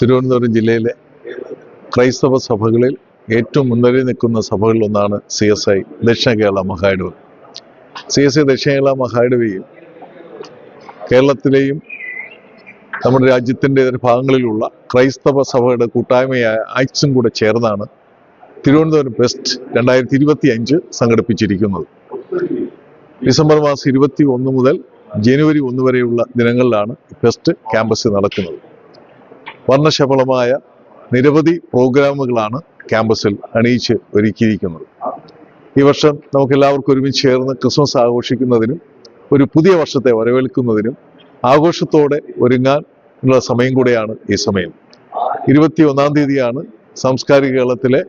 തിരുവനന്തപുരം ജില്ലയിലെ ക്രൈസ്തവ സഭകളിൽ ഏറ്റവും മുൻനിരയിൽ നിൽക്കുന്ന സഭകളിലൊന്നാണ് C S I Dakshina Kerala മഹായിടവ് C S I Dakshina Kerala മഹായിടവയും കേരളത്തിലെയും നമ്മുടെ രാജ്യത്തിന്റെ ഇതര ഭാഗങ്ങളിലുള്ള ക്രൈസ്തവ സഭയുടെ കൂട്ടായ്മയായ ആക്സും കൂടെ ചേർന്നാണ് തിരുവനന്തപുരം ഫെസ്റ്റ് രണ്ടായിരത്തി ഇരുപത്തി അഞ്ച് സംഘടിപ്പിച്ചിരിക്കുന്നത്. ഡിസംബർ മാസം ഇരുപത്തി ഒന്ന് മുതൽ ജനുവരി ഒന്ന് വരെയുള്ള ദിനങ്ങളിലാണ് ഫെസ്റ്റ് ക്യാമ്പസിൽ നടക്കുന്നത്. വർണശബളമായ നിരവധി പ്രോഗ്രാമുകളാണ് ക്യാമ്പസിൽ അണിയിച്ച് ഒരുക്കിയിരിക്കുന്നത്. ഈ വർഷം നമുക്ക് എല്ലാവർക്കും ഒരുമിച്ച് ചേർന്ന് ക്രിസ്മസ് ആഘോഷിക്കുന്നതിനും ഒരു പുതിയ വർഷത്തെ വരവേൽക്കുന്നതിനും ആഘോഷത്തോടെ ഒരുങ്ങാൻ ഉള്ള സമയം കൂടെയാണ് ഈ സമയം. ഇരുപത്തി ഒന്നാം തീയതിയാണ് സാംസ്കാരിക കേരളത്തിലെ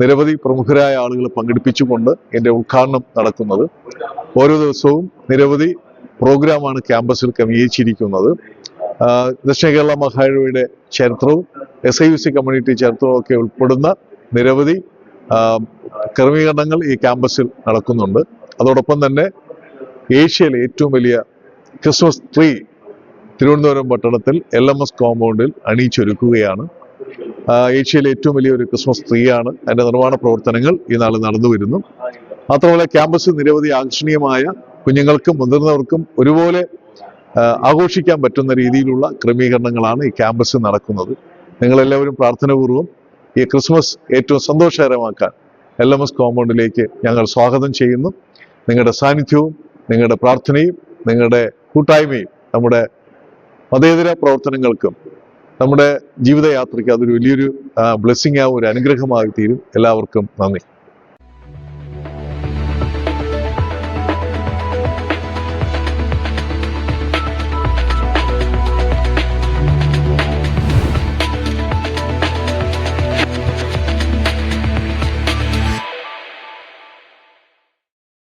നിരവധി പ്രമുഖരായ ആളുകൾ പങ്കെടുപ്പിച്ചുകൊണ്ട് എന്റെ ഉദ്ഘാടനം നടക്കുന്നത്. ഓരോ ദിവസവും നിരവധി പ്രോഗ്രാമാണ് ക്യാമ്പസിൽ ക്രമീകരിച്ചിരിക്കുന്നത്. ആ, ദക്ഷിണ കേരള മഹാഴയുടെ ചരിത്രവും S I U C community ചരിത്രവും ഒക്കെ ഉൾപ്പെടുന്ന നിരവധി ക്രമീകരണങ്ങൾ ഈ ക്യാമ്പസിൽ നടക്കുന്നുണ്ട്. അതോടൊപ്പം തന്നെ ഏഷ്യയിലെ ഏറ്റവും വലിയ ക്രിസ്മസ് ട്രീ തിരുവനന്തപുരം പട്ടണത്തിൽ എൽ എം എസ് കോമ്പൗണ്ടിൽ അണിയിച്ചൊരുക്കുകയാണ്. ഏഷ്യയിലെ ഏറ്റവും വലിയ ഒരു ക്രിസ്മസ് ട്രീയാണ് അതിന്റെ നിർമ്മാണ പ്രവർത്തനങ്ങൾ ഈ നാൾ നടന്നു വരുന്നു. മാത്രമല്ല ക്യാമ്പസ് നിരവധി ആകർഷണീയമായ കുഞ്ഞുങ്ങൾക്കും മുതിർന്നവർക്കും ഒരുപോലെ ആഘോഷിക്കാൻ പറ്റുന്ന രീതിയിലുള്ള ക്രമീകരണങ്ങളാണ് ഈ ക്യാമ്പസിൽ നടക്കുന്നത്. നിങ്ങളെല്ലാവരും പ്രാർത്ഥനാപൂർവം ഈ ക്രിസ്മസ് ഏറ്റവും സന്തോഷകരമാക്കാൻ എൽ എം എസ് കോമ്പൗണ്ടിലേക്ക് ഞങ്ങൾ സ്വാഗതം ചെയ്യുന്നു. നിങ്ങളുടെ സാന്നിധ്യവും നിങ്ങളുടെ പ്രാർത്ഥനയും നിങ്ങളുടെ കൂട്ടായ്മയും നമ്മുടെ മതേതര പ്രവർത്തനങ്ങൾക്കും നമ്മുടെ ജീവിതയാത്രയ്ക്ക് അതൊരു വലിയൊരു ബ്ലെസ്സിങ് ആവും ഒരു അനുഗ്രഹമായി തീരും. എല്ലാവർക്കും നന്ദി.